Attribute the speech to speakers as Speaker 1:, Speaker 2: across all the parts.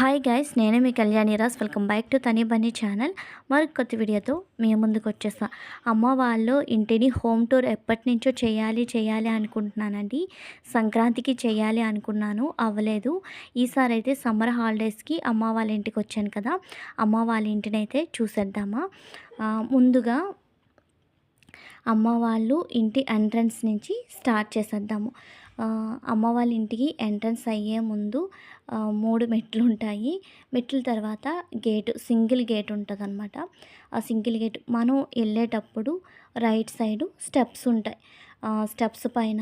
Speaker 1: Hi guys నేను మీ Kalyani Ross welcome back to Tani Bunny channel మరి కొత్త వీడియోతో మేము ముందుకు వచ్చేస్తాం. అమ్మ వాళ్ళు ఇంటిని హోమ్ టూర్ ఎప్పటి నుంచో చేయాలి చేయాలి అనుకుంటున్నానండి. సంక్రాంతికి చేయాలి అనుకున్నాను అవ్వలేదు. ఈసారి అయితే సమ్మర్ హాలిడేస్కి అమ్మ వాళ్ళ ఇంటికి వచ్చాను కదా. అమ్మ వాళ్ళ ఇంటిని అయితే చూసేద్దామా ముందుగా అమ్మ వాళ్ళు ఇంటి ఎంట్రన్స్ నుంచి స్టార్ట్ చేసేద్దాము. అమ్మ వాళ్ళ ఇంటికి ఎంట్రన్స్ అయ్యే ముందు మూడు మెట్లు ఉంటాయి మెట్ల తర్వాత గేటు సింగిల్ గేట్ ఉంటుంది అనమాట ఆ సింగిల్ గేట్ మనం వెళ్ళేటప్పుడు రైట్ సైడు స్టెప్స్ ఉంటాయి. స్టెప్స్ పైన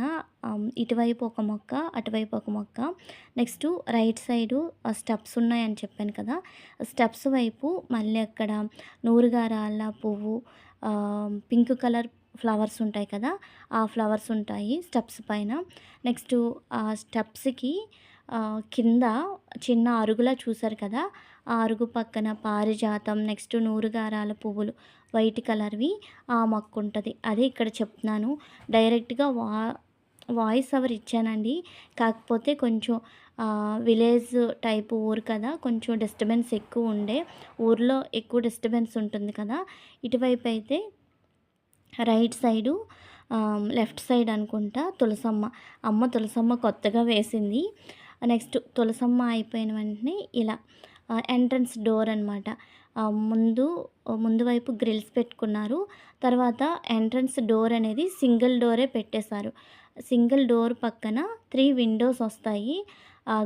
Speaker 1: ఇటువైపు ఒక మొక్క అటువైపు ఒక మొక్క. నెక్స్ట్ రైట్ సైడు స్టెప్స్ ఉన్నాయని చెప్పాను కదా. స్టెప్స్ వైపు మళ్ళీ అక్కడ నూరుగారాల పువ్వు పింక్ కలర్ ఫ్లవర్స్ ఉంటాయి కదా ఆ ఫ్లవర్స్ ఉంటాయి స్టెప్స్ పైన. నెక్స్ట్ ఆ స్టెప్స్కి కింద చిన్న అరుగులా చూసారు కదా ఆ అరుగు పక్కన పారిజాతం నెక్స్ట్ నూరుగారాల పువ్వులు వైట్ కలర్వి ఆ మొక్క ఉంటుంది అదే ఇక్కడ చెప్తున్నాను. డైరెక్ట్గా వా వాయిస్ అవర్ ఇచ్చానండి. కాకపోతే కొంచెం విలేజ్ టైప్ ఊరు కదా కొంచెం డిస్టర్బెన్స్ ఎక్కువ ఉండే ఊర్లో ఎక్కువ డిస్టర్బెన్స్ ఉంటుంది కదా ఇటువైపు అయితే రైట్ సైడు లెఫ్ట్ సైడ్ అనుకుంటా తులసమ్మ. అమ్మ తులసమ్మ కొత్తగా వేసింది. నెక్స్ట్ తులసమ్మ అయిపోయిన వెంటనే ఇలా ఎంట్రన్స్ డోర్ అనమాట ముందు ముందు వైపు గ్రిల్స్ పెట్టుకున్నారు. తర్వాత ఎంట్రన్స్ డోర్ అనేది సింగిల్ డోరే పెట్టేశారు. సింగిల్ డోర్ పక్కన త్రీ విండోస్ వస్తాయి.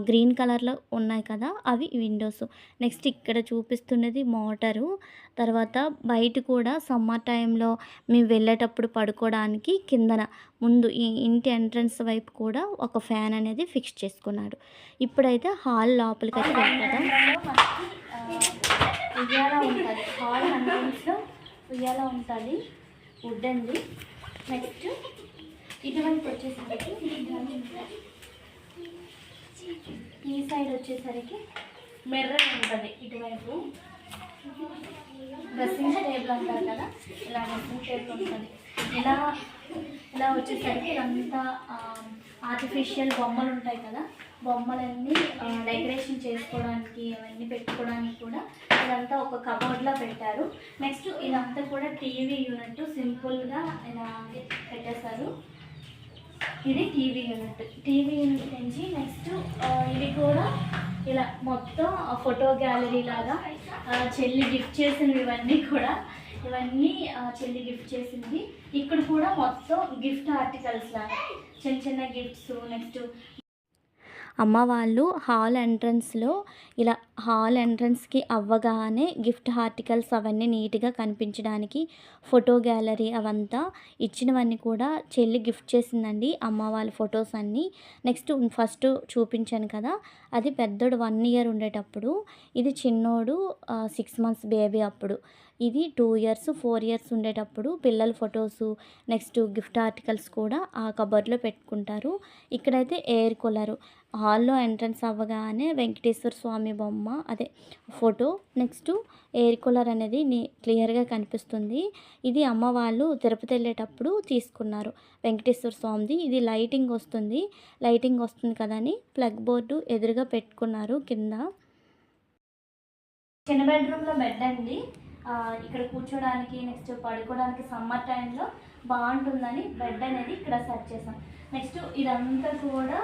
Speaker 1: గ్రీన్ కలర్లో ఉన్నాయి కదా అవి విండోస్. నెక్స్ట్ ఇక్కడ చూపిస్తున్నది మోటారు. తర్వాత బయట కూడా సమ్మర్ టైంలో మేము వెళ్ళేటప్పుడు పడుకోవడానికి కిందన ముందు ఈ ఇంటి ఎంట్రన్స్ వైపు కూడా ఒక ఫ్యాన్ అనేది ఫిక్స్ చేసుకున్నాడు. ఇప్పుడైతే హాల్ లోపలికి అయితే వెళ్ళిపోదాం ఉయ్యాల ఉంటుంది. హాల్ ఎంట్రన్స్లో ఉయ్యాల ఉంటుంది. వుడ్ అండి. నెక్స్ట్ ఇటువంటి వచ్చేసరికి ఈ సైడ్ వచ్చేసరికి మిర్రర్ ఉంటుంది ఇటువైపు. డ్రెస్సింగ్ టేబుల్ అంటారు కదా ఇలా డ్రెస్సింగ్ టేబుల్ ఉంటుంది. ఇలా ఇలా వచ్చేసరికి ఇదంతా ఆర్టిఫిషియల్ బొమ్మలు ఉంటాయి కదా బొమ్మలన్నీ డెకరేషన్ చేసుకోవడానికి అవన్నీ పెట్టుకోవడానికి కూడా ఇదంతా ఒక కబోర్డ్లో పెట్టారు. నెక్స్ట్ ఇదంతా కూడా టీవీ యూనిట్ సింపుల్గా ఇలా పెట్టేశారు. ఇది టీవీ యూనిట్. టీవీ యూనిట్ నుంచి నెక్స్ట్ ఇది కూడా ఇలా మొత్తం ఫోటో గ్యాలరీ లాగా చెల్లి గిఫ్ట్ చేసినవి ఇవన్నీ కూడా. ఇవన్నీ చెల్లి గిఫ్ట్ చేసింది. ఇక్కడ కూడా మొత్తం గిఫ్ట్ ఆర్టికల్స్ లాగా చిన్న చిన్న గిఫ్ట్స్ నెక్స్ట్ అమ్మ వాళ్ళు హాల్ ఎంట్రన్స్లో ఇలా హాల్ ఎంట్రన్స్కి అవ్వగానే గిఫ్ట్ ఆర్టికల్స్ అవన్నీ నీట్గా కనిపించడానికి ఫోటో గ్యాలరీ అవంతా ఇచ్చినవన్నీ కూడా చెల్లి గిఫ్ట్ చేసిందండి అమ్మ వాళ్ళ ఫొటోస్ అన్నీ. నెక్స్ట్ ఫస్ట్ చూపించాను కదా అది పెద్దోడు వన్ ఇయర్ ఉండేటప్పుడు ఇది చిన్నోడు సిక్స్ మంత్స్ బేబీ అప్పుడు. ఇది టూ ఇయర్స్ ఫోర్ ఇయర్స్ ఉండేటప్పుడు పిల్లల ఫొటోస్ నెక్స్ట్ గిఫ్ట్ ఆర్టికల్స్ కూడా ఆ కబర్లో పెట్టుకుంటారు. ఇక్కడైతే ఎయిర్ కూలరు. హాల్లో ఎంట్రన్స్ అవ్వగానే వెంకటేశ్వర స్వామి బొమ్మ అదే ఫోటో. నెక్స్ట్ ఎయిర్ కూలర్ అనేది నీ క్లియర్గా కనిపిస్తుంది. ఇది అమ్మ వాళ్ళు తిరుపతి వెళ్ళేటప్పుడు తీసుకున్నారు. వెంకటేశ్వర స్వామిది. ఇది లైటింగ్ వస్తుంది. లైటింగ్ వస్తుంది కదా అని ప్లగ్ బోర్డు ఎదురుగా పెట్టుకున్నారు కింద. చిన్న బెడ్రూమ్లో బెడ్ అండి. ఆ, ఇక్కడ కూర్చోడానికి నెక్స్ట్ పడుకోవడానికి సమ్మర్ టైంలో బాగుంటుందని బెడ్ అనేది ఇక్కడ సెట్ చేసాం నెక్స్ట్ ఇదంతా కూడా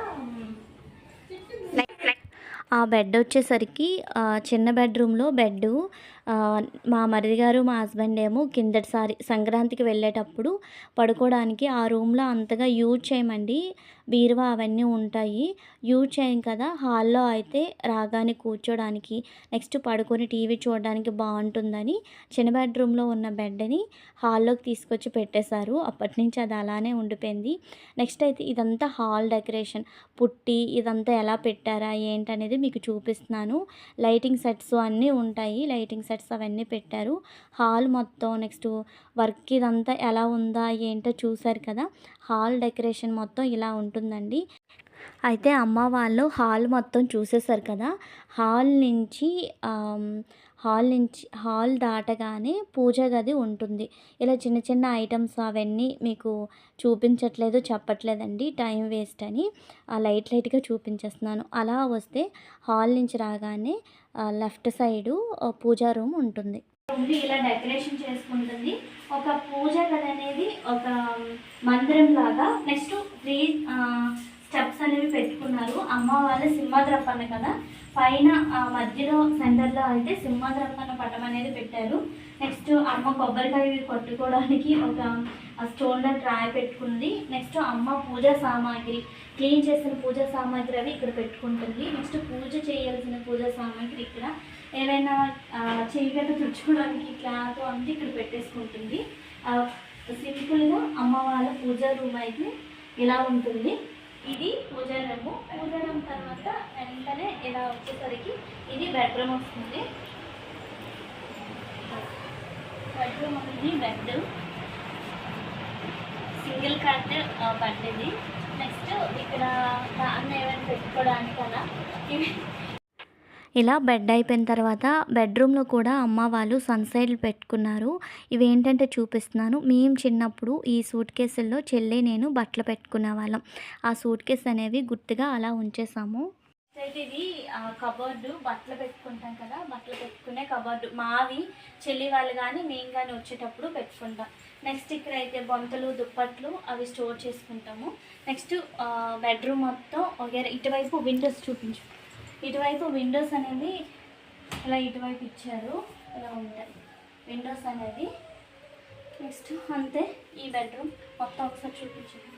Speaker 1: ఆ బెడ్ వచ్చేసరికి చిన్న బెడ్రూమ్లో బెడ్డు మా మరిది గారు మా హస్బెండ్ ఏమో కిందటిసారి సంక్రాంతికి వెళ్ళేటప్పుడు పడుకోవడానికి ఆ రూమ్లో అంతగా యూజ్ చేయమండి. బీరువా అవన్నీ ఉంటాయి. యూజ్ చేయం కదా. హాల్లో అయితే రాగానే కూర్చోడానికి నెక్స్ట్ పడుకొని టీవీ చూడడానికి బాగుంటుందని చిన్న బెడ్రూమ్లో ఉన్న బెడ్ని హాల్లోకి తీసుకొచ్చి పెట్టేశారు. అప్పటి నుంచి అది అలానే ఉండిపోయింది. నెక్స్ట్ అయితే ఇదంతా హాల్ డెకరేషన్. పుట్టి ఇదంతా ఎలా పెట్టారా ఏంటనేది మీకు చూపిస్తున్నాను. లైటింగ్ సెట్స్ అన్నీ ఉంటాయి. లైటింగ్ సెట్స్ అవన్నీ పెట్టారు. హాల్ మొత్తం నెక్స్ట్ వర్క్ ఇదంతా ఎలా ఉందా ఏంటో చూసారు కదా. హాల్ డెకరేషన్ మొత్తం ఇలా ఉంటుందండి. అయితే అమ్మ వాళ్ళు హాల్ మొత్తం చూసేసారు కదా. హాల్ నుంచి హాల్ నుంచి హాల్ దాటగానే పూజ గది ఉంటుంది. ఇలా చిన్న చిన్న ఐటమ్స్ అవన్నీ మీకు చూపించట్లేదు చెప్పట్లేదండి. టైం వేస్ట్ అని ఆ లైట్ లైట్గా చూపించేస్తున్నాను. అలా వస్తే హాల్ నుంచి రాగానే లెఫ్ట్ సైడు పూజా రూమ్ ఉంటుంది. ఉంది ఇలా డెకరేషన్ చేసుకుంటుంది. ఒక పూజ గది అనేది ఒక మందిరం లాగా నెక్స్ట్ త్రీ స్టెప్స్ అనేవి పెట్టుకున్నారు. అమ్మ వాళ్ళ సింహద్రప్పన్న కదా పైన ఆ మధ్యలో సెంటర్లో అయితే సింహద్రప్పన్న పటం అనేది పెట్టారు. నెక్స్ట్ అమ్మ కొబ్బరికాయ కొట్టుకోవడానికి ఒక ఆ స్టోన్లో ట్రాయ్ పెట్టుకుంది. నెక్స్ట్ అమ్మ పూజా సామాగ్రి క్లీన్ చేసిన పూజా సామాగ్రి అవి ఇక్కడ పెట్టుకుంటుంది. నెక్స్ట్ పూజ చేయాల్సిన పూజా సామాగ్రి ఇక్కడ. ఏదైనా చేయగట్ట తుడుచుకోవడానికి క్లాత్ అంతా ఇక్కడ పెట్టేసుకుంటుంది. సింపుల్గా అమ్మ వాళ్ళ పూజా రూమ్ అయితే ఇలా ఉంటుంది. ఇది పూజా రూమ్. పూజా రూమ్ తర్వాత వెంటనే ఇలా వచ్చేసరికి ఇది బెడ్రూమ్ వస్తుంది. బెడ్రూమ్ అనేది బెడ్ సింగిల్ కార్ట్ పట్టింది నెక్స్ట్ ఇక్కడ అన్న ఏమైనా పెట్టుకోవడానికి అలా. ఇవి ఇలా బెడ్ అయిపోయిన తర్వాత బెడ్రూమ్లో కూడా అమ్మ వాళ్ళు సన్సైడ్లు పెట్టుకున్నారు. ఇవేంటంటే చూపిస్తున్నాను. మేము చిన్నప్పుడు ఈ సూట్ కేసుల్లో చెల్లి నేను బట్టలు పెట్టుకునే వాళ్ళం. ఆ సూట్ కేస్ అనేవి గుర్తుగా అలా ఉంచేసాము. అయితే ఇది కబోర్డు బట్టలు పెట్టుకుంటాం కదా బట్టలు పెట్టుకునే కబోర్డు. మావి చెల్లి వాళ్ళు కానీ మేము కానీ వచ్చేటప్పుడు పెట్టుకుంటాం. నెక్స్ట్ ఇక్కడ అయితే బొంతలు దుప్పట్లు అవి స్టోర్ చేసుకుంటాము. నెక్స్ట్ బెడ్రూమ్ మొత్తం వగేరే ఇటువైపు విండోస్ చూపించు. ఇటువైపు విండోస్ అనేది ఇలా ఇటువైపు ఇచ్చారు. ఇలా ఉంటాయి. విండోస్ అనేది. నెక్స్ట్ అంతే ఈ బెడ్రూమ్ మొత్తం ఒకసారి చూపించండి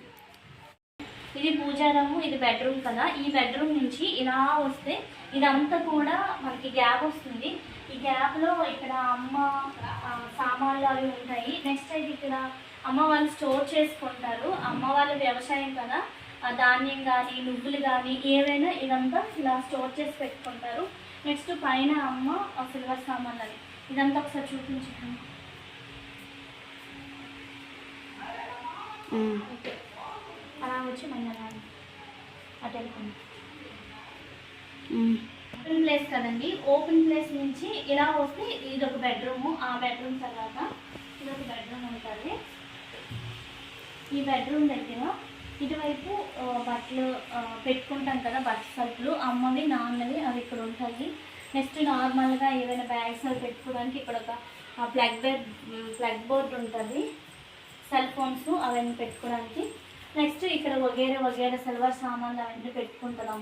Speaker 1: ఇది పూజారము ఇది బెడ్రూమ్ కదా. ఈ బెడ్రూమ్ నుంచి ఇలా వస్తే ఇదంతా కూడా మనకి గ్యాప్ వస్తుంది. ఈ గ్యాప్లో ఇక్కడ అమ్మ సామాన్లు అవి ఉంటాయి. నెక్స్ట్ అయితే ఇక్కడ అమ్మ వాళ్ళు స్టోర్ చేసుకుంటారు. అమ్మ వాళ్ళ వ్యవసాయం కదా. ఆ ధాన్యం కానీ నువ్వులు కానీ ఏవైనా ఇదంతా ఇలా స్టోర్ చేసి పెట్టుకుంటారు. నెక్స్ట్ పైన అమ్మ సిల్వర్ సామాన్లు అని. ఇదంతా ఒకసారి చూపించండి. ఓకే. వచ్చి మన అటు వెళ్ళిపోయింది ఓపెన్ ప్లేస్ కదండి. ఓపెన్ ప్లేస్ నుంచి ఇలా వస్తే ఇది ఒక బెడ్రూమ్ ఆ బెడ్రూమ్ తర్వాత ఇది ఒక బెడ్రూమ్ ఉంటుంది. ఈ బెడ్రూమ్ దగ్గర ఇటువైపు బట్టలు పెట్టుకుంటాం కదా బట్ట సరుకులు. అమ్మవి నాన్నవి అవి ఇక్కడ ఉంటాయి. నెక్స్ట్ నార్మల్గా ఏవైనా బ్యాగ్స్ అవి పెట్టుకోవడానికి ఇక్కడ ఒక ప్లగ్ బెడ్ ప్లగ్ బోర్డ్ ఉంటుంది. సెల్ ఫోన్స్ అవన్నీ పెట్టుకోవడానికి నెక్స్ట్ ఇక్కడ వగేరే వగేరే సిల్వర్ సామాన్లు అవన్నీ పెట్టుకుంటుంది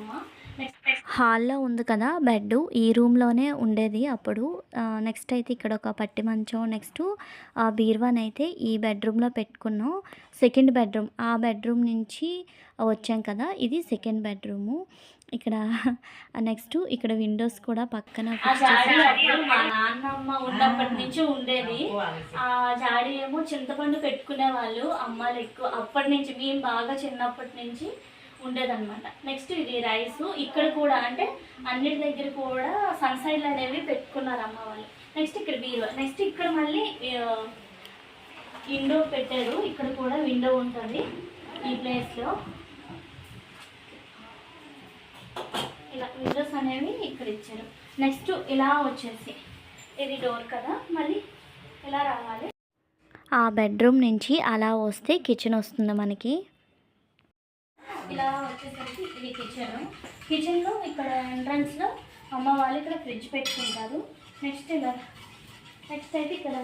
Speaker 1: హాల్లో ఉంది కదా బెడ్ ఈ రూమ్లోనే ఉండేది అప్పుడు. నెక్స్ట్ అయితే ఇక్కడ ఒక పట్టి మంచం నెక్స్ట్ ఆ బీర్వాన్ అయితే ఈ బెడ్రూమ్లో పెట్టుకున్నాం. సెకండ్ బెడ్రూమ్ ఆ బెడ్రూమ్ నుంచి వచ్చాం కదా ఇది సెకండ్ బెడ్రూము ఇక్కడ నెక్స్ట్ ఇక్కడ విండోస్ కూడా పక్కన
Speaker 2: మా నాన్నమ్మ ఉన్నప్పటి నుంచి ఉండేది. ఆ జాడి ఏమో చింతపండు పెట్టుకునే వాళ్ళు అమ్మాలు ఎక్కువ. అప్పటి నుంచి మేము బాగా చిన్నప్పటి నుంచి ఉండేదన్నమాట. నెక్స్ట్ ఇది రైస్ ఇక్కడ కూడా అంటే అన్నిటి దగ్గర కూడా సన్సైడ్లు అనేవి పెట్టుకున్నారు అమ్మ వాళ్ళు. నెక్స్ట్ ఇక్కడ బీరువా. నెక్స్ట్ ఇక్కడ మళ్ళీ విండో పెట్టారు. ఇక్కడ కూడా విండో ఉంటుంది ఈ ప్లేస్లో ఇలా విండోస్ అనేవి ఇక్కడ ఇచ్చారు. నెక్స్ట్ ఇలా వచ్చేసి ఇది డోర్ కదా మళ్ళీ ఇలా రావాలి?
Speaker 1: ఆ బెడ్రూమ్ నుంచి అలా వస్తే కిచెన్ వస్తుంది మనకి?
Speaker 2: ఇలా వచ్చేసరికి ఇది కిచెన్ కిచెన్లో ఇక్కడ ఎంట్రన్స్లో అమ్మ వాళ్ళు ఇక్కడ ఫ్రిడ్జ్ పెట్టుకుంటారు. నెక్స్ట్ ఇలా నెక్స్ట్ అయితే ఇక్కడ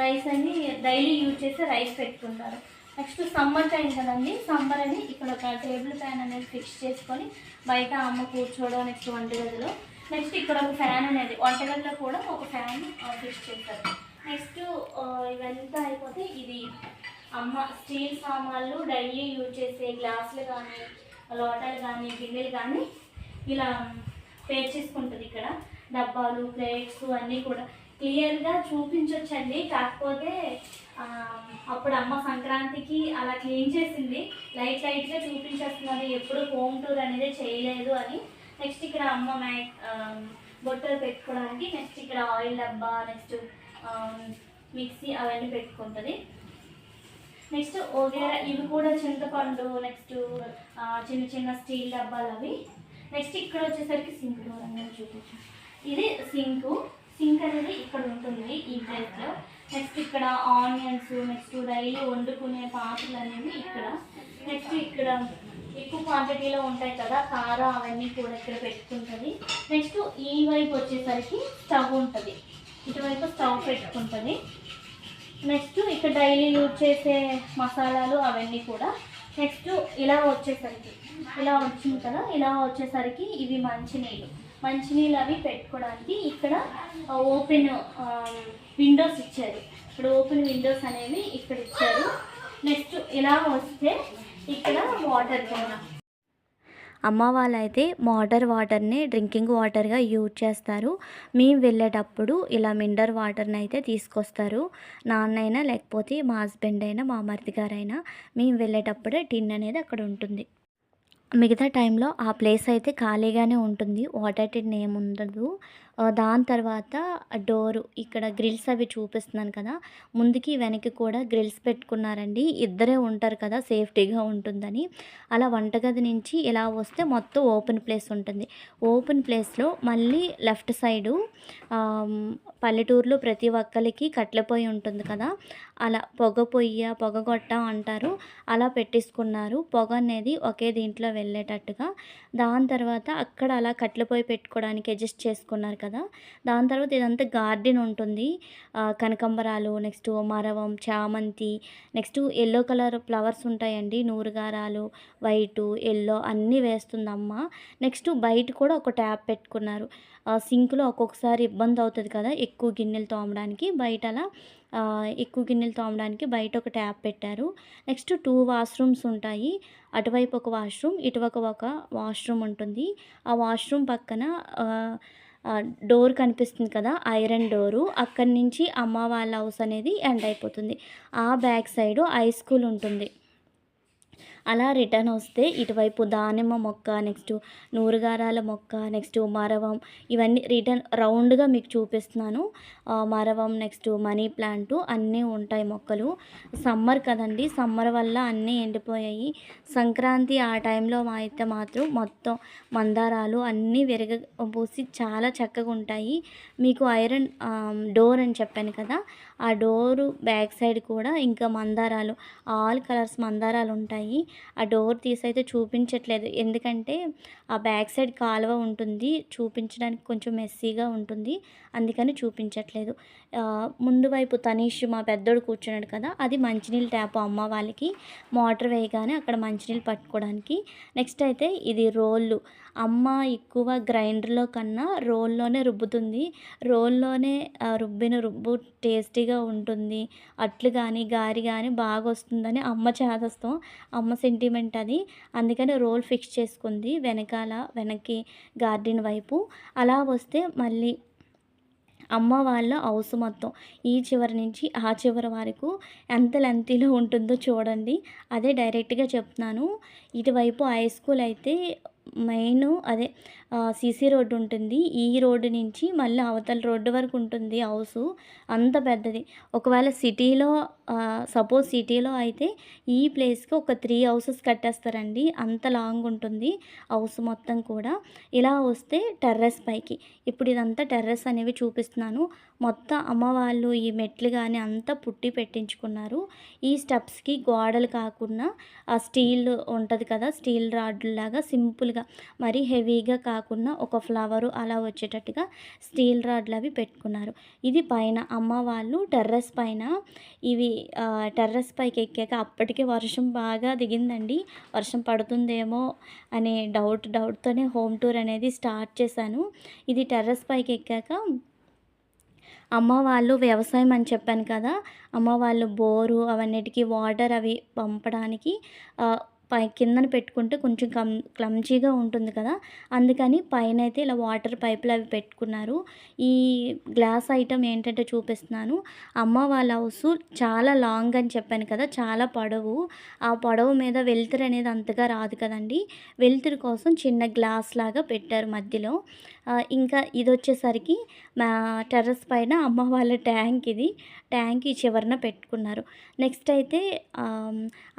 Speaker 2: రైస్ అని డైలీ యూజ్ చేసే రైస్ పెట్టుకుంటారు. నెక్స్ట్ సమ్మర్ టైం కదండి. సమ్మర్ అని ఇక్కడ ఒక టేబుల్ ఫ్యాన్ అనేది ఫిక్స్ చేసుకొని బయట అమ్మ కూర్చోవడం నెక్స్ట్ వంటగదిలో నెక్స్ట్ ఇక్కడ ఒక ఫ్యాన్ అనేది వంటగదిలో కూడా ఒక ఫ్యాన్ ఫిక్స్ చేస్తారు నెక్స్ట్ ఇవంతా అయిపోతే ఇది అమ్మ స్టీల్ సామాన్లు డైలీ యూజ్ చేసే గ్లాసులు కానీ లోటాలు కానీ గిన్నెలు కానీ ఇలా పేర్చేసుకుంటుంది ఇక్కడ. డబ్బాలు ప్లేట్స్ అన్నీ కూడా. క్లియర్గా చూపించవచ్చండి కాకపోతే అప్పుడు అమ్మ సంక్రాంతికి అలా క్లీన్ చేసింది. లైట్ లైట్గా చూపించేస్తున్నది ఎప్పుడు హోమ్ టూర్ అనేది చేయలేదు అని. నెక్స్ట్ ఇక్కడ అమ్మ మ్యా బొట్టలు పెట్టుకోవడానికి నెక్స్ట్ ఇక్కడ ఆయిల్ డబ్బా నెక్స్ట్ మిక్సీ అవన్నీ పెట్టుకుంటుంది. నెక్స్ట్ ఓగేరా ఇవి కూడా చింతపండు నెక్స్ట్ చిన్న చిన్న స్టీల్ డబ్బాలు అవి. నెక్స్ట్ ఇక్కడ వచ్చేసరికి సింక్ అనేది చూపించాను. ఇది సింక్. సింక్ అనేది ఇక్కడ ఉంటుంది ఈ ప్లేస్లో నెక్స్ట్ ఇక్కడ ఆనియన్స్ నెక్స్ట్ డైలీ వండుకునే పాత్రలు అనేవి ఇక్కడ. నెక్స్ట్ ఇక్కడ ఎక్కువ క్వాంటిటీలో ఉంటాయి కదా కారం అవన్నీ కూడా ఇక్కడ పెట్టుకుంటుంది. నెక్స్ట్ ఈ వైపు వచ్చేసరికి స్టవ్ ఉంటుంది. ఇటువైపు స్టవ్ పెట్టుకుంటుంది. నెక్స్ట్ ఇక్కడ డైలీ యూజ్ చేసే మసాలాలు అవన్నీ కూడా. నెక్స్ట్ ఇలా వచ్చేసరికి ఇలా వచ్చింది కదా ఇలా వచ్చేసరికి ఇవి మంచినీళ్ళు. మంచినీళ్ళు అవి పెట్టుకోవడానికి ఇక్కడ ఓపెన్ విండోస్ ఇచ్చారు. ఇక్కడ ఓపెన్ విండోస్ అనేవి ఇక్కడ ఇచ్చారు. నెక్స్ట్ ఇలా వస్తే ఇక్కడ వాటర్ కూడా
Speaker 1: అమ్మ వాళ్ళైతే మోటర్ వాటర్ని డ్రింకింగ్ వాటర్గా యూజ్ చేస్తారు. మేము వెళ్ళేటప్పుడు ఇలా మిండర్ వాటర్ని అయితే తీసుకొస్తారు. నాన్నైనా లేకపోతే మా హస్బెండ్ అయినా మా మరిది గారైనా మేము వెళ్ళేటప్పుడే టిన్ అనేది అక్కడ ఉంటుంది. మిగతా టైంలో ఆ ప్లేస్ అయితే ఖాళీగానే ఉంటుంది. వాటర్ టిన్ ఏమి ఉండదు దాని తర్వాత డోరు ఇక్కడ గ్రిల్స్ అవి చూపిస్తున్నాను కదా ముందుకి వెనక్కి కూడా గ్రిల్స్ పెట్టుకున్నారండి. ఇద్దరే ఉంటారు కదా సేఫ్టీగా ఉంటుందని. అలా వంటగది నుంచి ఇలా వస్తే మొత్తం ఓపెన్ ప్లేస్ ఉంటుంది. ఓపెన్ ప్లేస్లో మళ్ళీ లెఫ్ట్ సైడు పల్లెటూరులో ప్రతి ఒక్కరికి కట్లపోయి పొయ్యి ఉంటుంది కదా అలా పొగ పొయ్య పొగగొట్ట అంటారు అలా పెట్టేసుకున్నారు. పొగ అనేది ఒకే దీంట్లో వెళ్ళేటట్టుగా. దాని తర్వాత అక్కడ అలా కట్లపోయి పొయ్యి పెట్టుకోవడానికి అడ్జస్ట్ చేసుకున్నారు కదా. దాని తర్వాత ఇదంతా గార్డెన్ ఉంటుంది. కనకంబరాలు నెక్స్ట్ మరవం చామంతి నెక్స్ట్ ఎల్లో కలర్ ఫ్లవర్స్ ఉంటాయండి. నూరుగారాలు వైటు ఎల్లో అన్నీ వేస్తుంది అమ్మ నెక్స్ట్ బయట కూడా ఒక ట్యాప్ పెట్టుకున్నారు. సింక్లో ఒక్కొక్కసారి ఇబ్బంది అవుతుంది కదా ఎక్కువ గిన్నెలు తోమడానికి. బయట అలా ఎక్కువ గిన్నెలు తోమడానికి బయట ఒక ట్యాప్ పెట్టారు. నెక్స్ట్ టూ వాష్రూమ్స్ ఉంటాయి. అటువైపు ఒక వాష్రూమ్ ఇటువైపు ఒక వాష్రూమ్ ఉంటుంది. ఆ వాష్రూమ్ పక్కన డోర్ కనిపిస్తుంది కదా ఐరన్ డోరు. అక్కడి నుంచి అమ్మ వాళ్ళ హౌస్ అనేది ఎండ్ అయిపోతుంది. ఆ బ్యాక్ సైడ్ హై స్కూల్ ఉంటుంది. అలా రిటర్న్ వస్తే ఇటువైపు దానిమ్మ మొక్క నెక్స్ట్ నూరుగారాల మొక్క నెక్స్ట్ మరవం ఇవన్నీ రిటర్న్ రౌండ్గా మీకు చూపిస్తున్నాను. మరవం నెక్స్ట్ మనీ ప్లాంట్ అన్నీ ఉంటాయి మొక్కలు. సమ్మర్ కదండి సమ్మర్ వల్ల అన్నీ ఎండిపోయాయి. సంక్రాంతి ఆ టైంలో మా అయితే మాత్రం మొత్తం మందారాలు అన్నీ విరగ పూసి చాలా చక్కగా ఉంటాయి. మీకు ఐరన్ డోర్ అని చెప్పాను కదా ఆ డోరు బ్యాక్ సైడ్ కూడా ఇంకా మందారాలు ఆల్ కలర్స్ మందారాలు ఉంటాయి. ఆ డోర్ తీసి అయితే చూపించట్లేదు. ఎందుకంటే ఆ బ్యాక్ సైడ్ కాలువ ఉంటుంది. చూపించడానికి కొంచెం మెస్సీగా ఉంటుంది. అందుకని చూపించట్లేదు. ముందు వైపు తనీష్ మా పెద్దోడు కూర్చున్నాడు కదా అది మంచినీళ్ళు ట్యాప్ అమ్మ వాళ్ళకి మోటార్ వేయగానే అక్కడ మంచినీళ్ళు పట్టుకోవడానికి. నెక్స్ట్ అయితే ఇది రోళ్ళు. అమ్మ ఎక్కువ గ్రైండర్లో కన్నా రోల్లోనే రుబ్బుతుంది. రోల్లోనే రుబ్బిన రుబ్బు టేస్టీగా ఉంటుంది. అట్లు కానీ గారి కానీ బాగా వస్తుందని అమ్మ చేదస్తాం. అమ్మ సెంటిమెంట్ అది. అందుకని రోల్ ఫిక్స్ చేసుకుంది వెనకాల వెనక్కి గార్డెన్ వైపు. అలా వస్తే మళ్ళీ అమ్మ వాళ్ళ హౌస్ మొత్తం. ఈ చివరి నుంచి ఆ చివరి వరకు ఎంత లెంతీలో ఉంటుందో చూడండి. అదే డైరెక్ట్గా చెప్తున్నాను. ఇటువైపు హై స్కూల్ అయితే మెయిన్ అదే సీసీ రోడ్డు ఉంటుంది. ఈ రోడ్డు నుంచి మళ్ళీ అవతల రోడ్డు వరకు ఉంటుంది హౌస్. అంత పెద్దది. ఒకవేళ సిటీలో సపోజ్ సిటీలో అయితే ఈ ప్లేస్కి ఒక త్రీ హౌసెస్ కట్టేస్తారండి. అంత లాంగ్ ఉంటుంది హౌస్ మొత్తం కూడా. ఇలా వస్తే టెర్రస్ పైకి. ఇప్పుడు ఇదంతా టెర్రస్ అనేవి చూపిస్తున్నాను. మొత్తం అమ్మ వాళ్ళు ఈ మెట్లు కానీ అంతా పుట్టి పెట్టించుకున్నారు. ఈ స్టెప్స్కి గోడలు కాకుండా ఆ స్టీల్ ఉంటుంది కదా స్టీల్ రాడ్లాగా సింపుల్గా మరి హెవీగా కాకుండా ఒక ఫ్లవరు అలా వచ్చేటట్టుగా స్టీల్ రాడ్లు అవి పెట్టుకున్నారు. ఇది పైన అమ్మ వాళ్ళు టెర్రస్ పైన ఇవి టెర్రస్ పైకి ఎక్కాక అప్పటికే వర్షం బాగా దిగిందండి. వర్షం పడుతుందేమో అనే డౌట్ డౌట్తోనే హోమ్ టూర్ అనేది స్టార్ట్ చేశాను. ఇది టెర్రస్ పైకి ఎక్కాక అమ్మ వాళ్ళు వ్యవసాయం అని చెప్పాను కదా అమ్మ వాళ్ళు బోరు అవన్నిటికీ వాటర్ అవి పంపడానికి పై కిందన పెట్టుకుంటే కొంచెం కమ్ క్లమ్జీగా ఉంటుంది కదా. అందుకని పైన అయితే ఇలా వాటర్ పైపులు అవి పెట్టుకున్నారు. ఈ గ్లాస్ ఐటమ్ ఏంటంటే చూపిస్తున్నాను. అమ్మ వాళ్ళ హౌస్ చాలా లాంగ్ అని చెప్పాను కదా చాలా పొడవు. ఆ పొడవు మీద వెలుతురు అనేది అంతగా రాదు కదండి. వెలుతురు కోసం చిన్న గ్లాస్ లాగా పెట్టారు మధ్యలో. ఇంకా ఇది వచ్చేసరికి మా టెర్రస్ పైన అమ్మ వాళ్ళ ట్యాంక్ ఇది. ట్యాంక్ ఈ చివరన పెట్టుకున్నారు. నెక్స్ట్ అయితే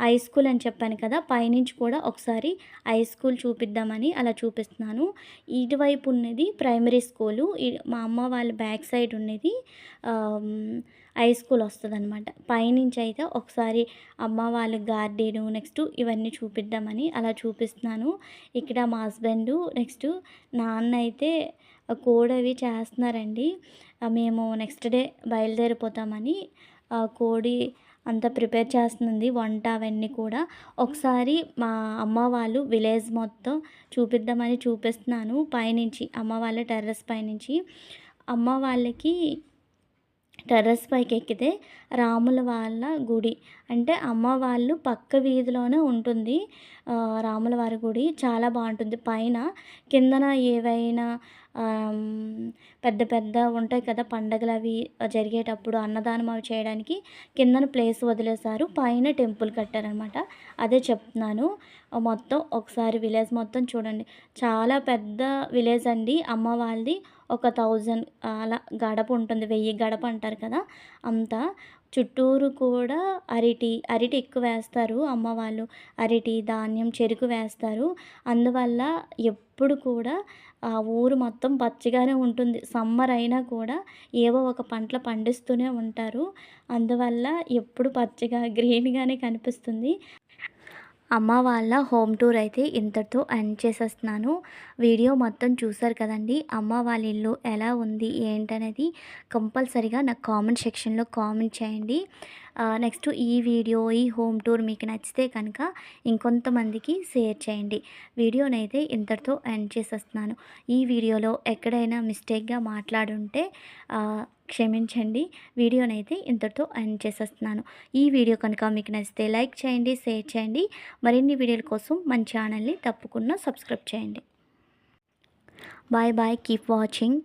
Speaker 1: హై స్కూల్ అని చెప్పాను కదా పైనుంచి కూడా ఒకసారి హై స్కూల్ చూపిద్దామని అలా చూపిస్తున్నాను. ఇటువైపు ఉన్నది ప్రైమరీ స్కూలు మా అమ్మ వాళ్ళ బ్యాక్ సైడ్ ఉన్నది. హై స్కూల్ వస్తుంది అనమాట పైనుంచి అయితే ఒకసారి అమ్మ వాళ్ళ గార్డెను నెక్స్ట్ ఇవన్నీ చూపిద్దామని అలా చూపిస్తున్నాను. ఇక్కడ మా హస్బెండ్ నెక్స్ట్ నాన్న అయితే కోడవి చేస్తున్నారండి. మేము నెక్స్ట్ డే బయలుదేరిపోతామని ఆ, కోడి అంతా ప్రిపేర్ చేస్తుంది వంట అవన్నీ కూడా. ఒకసారి మా అమ్మ వాళ్ళు విలేజ్ మొత్తం చూపిద్దామని చూపిస్తున్నాను. పైనుంచి అమ్మ వాళ్ళ టెర్రస్ పైనుంచి. అమ్మ వాళ్ళకి టెర్రస్ పైకి ఎక్కితే రాముల వాళ్ళ గుడి. అంటే అమ్మ వాళ్ళు పక్క వీధిలోనే ఉంటుంది. రాములవారి రాముల వారి గుడి. చాలా బాగుంటుంది. పైన కిందన ఏవైనా పెద్ద పెద్ద ఉంటాయి కదా పండగలు అవి జరిగేటప్పుడు అన్నదానం అవి చేయడానికి కిందన ప్లేస్ వదిలేశారు. పైన టెంపుల్ కట్టారనమాట. అదే చెప్తున్నాను. మొత్తం ఒకసారి విలేజ్ మొత్తం చూడండి. చాలా పెద్ద విలేజ్ అండి. అమ్మ వాళ్ళది ఒక థౌజండ్ అలా గడప ఉంటుంది. వెయ్యి గడప అంటారు కదా అంతా. చుట్టూరు కూడా అరటి అరటి ఎక్కువ వేస్తారు అమ్మ వాళ్ళు. అరటి ధాన్యం చెరుకు వేస్తారు. అందువల్ల ఎప్పుడు కూడా ఆ ఊరు మొత్తం పచ్చిగానే ఉంటుంది. సమ్మర్ అయినా కూడా ఏవో ఒక పంటలు పండిస్తూనే ఉంటారు. అందువల్ల ఎప్పుడు పచ్చిగా గ్రీన్గానే కనిపిస్తుంది. అమ్మ వాళ్ళ హోమ్ టూర్ అయితే ఇంతటితో ఎండ్ చేసేస్తున్నాను. వీడియో మొత్తం చూసారు కదండి. అమ్మ వాళ్ళ ఇల్లు ఎలా ఉంది ఏంటనేది కంపల్సరిగా నాకు కామెంట్ సెక్షన్లో కామెంట్ చేయండి. నెక్స్ట్ ఈ వీడియో ఈ హోమ్ టూర్ మీకు నచ్చితే కనుక ఇంకొంతమందికి షేర్ చేయండి. వీడియోనైతే ఇంతటితో ఎండ్ చేసేస్తున్నాను. ఈ వీడియోలో ఎక్కడైనా మిస్టేక్గా మాట్లాడుంటే క్షమించండి. వీడియోనైతే ఇంతటితో ఎండ్ చేసేస్తున్నాను. ఈ వీడియో కనుక మీకు నచ్చితే లైక్ చేయండి షేర్ చేయండి. మరిన్ని వీడియోల కోసం మన ఛానల్ని తప్పకుండా సబ్స్క్రైబ్ చేయండి. Bye bye. Keep watching.